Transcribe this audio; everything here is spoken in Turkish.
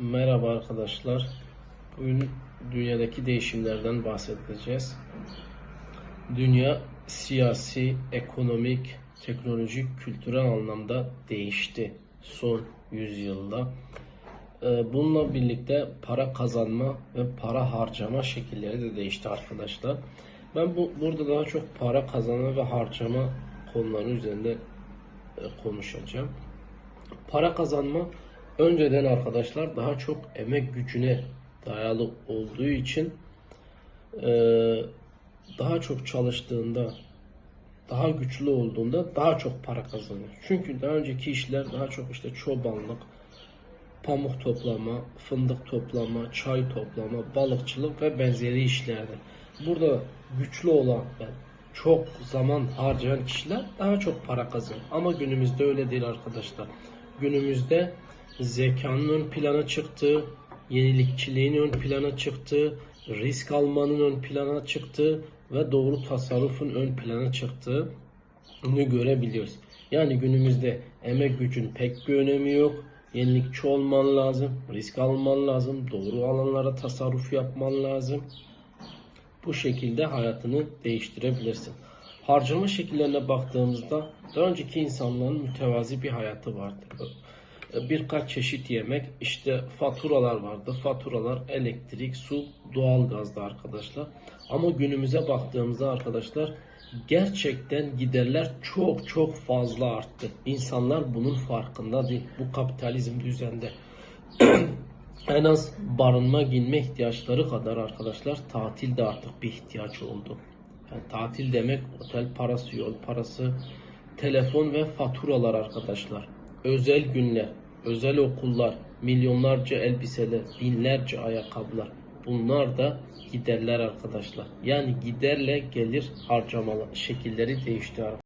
Merhaba arkadaşlar. Bugün dünyadaki değişimlerden bahsedeceğiz. Dünya siyasi, ekonomik, teknolojik, kültürel anlamda değişti son yüzyılda. Ee, Bununla birlikte para kazanma ve para harcama şekilleri de değişti arkadaşlar. Ben bu burada daha çok para kazanma ve harcama konuları üzerinde e, konuşacağım. Para kazanma önceden arkadaşlar daha çok emek gücüne dayalı olduğu için e, daha çok çalıştığında daha güçlü olduğunda daha çok para kazanıyor. Çünkü daha önceki işler daha çok işte çobanlık, pamuk toplama, fındık toplama, çay toplama, balıkçılık ve benzeri işlerdi. Burada güçlü olan ve çok zaman harcayan kişiler daha çok para kazanıyor. Ama günümüzde öyle değil arkadaşlar. Günümüzde zekanın ön plana çıktığı, yenilikçiliğin ön plana çıktığı, risk almanın ön plana çıktığı ve doğru tasarrufun ön plana çıktığı bunu görebiliyoruz. Yani günümüzde emek gücün pek bir önemi yok. Yenilikçi olman lazım, risk alman lazım, doğru alanlara tasarruf yapman lazım. Bu şekilde hayatını değiştirebilirsin. Harcama şekillerine baktığımızda daha önceki insanların mütevazi bir hayatı vardı. Birkaç çeşit yemek, işte faturalar vardı. Faturalar elektrik, su, doğalgazdı arkadaşlar. Ama günümüze baktığımızda arkadaşlar gerçekten giderler çok çok fazla arttı. İnsanlar bunun farkında değil. Bu kapitalizm düzende. en az barınma, giyinme ihtiyaçları kadar arkadaşlar tatil de artık bir ihtiyaç oldu. Yani tatil demek otel parası, yol parası, telefon ve faturalar arkadaşlar. Özel günler, özel okullar, milyonlarca elbiseler, binlerce ayakkabılar. Bunlar da giderler arkadaşlar. Yani giderle gelir harcamalar şekilleri değişti.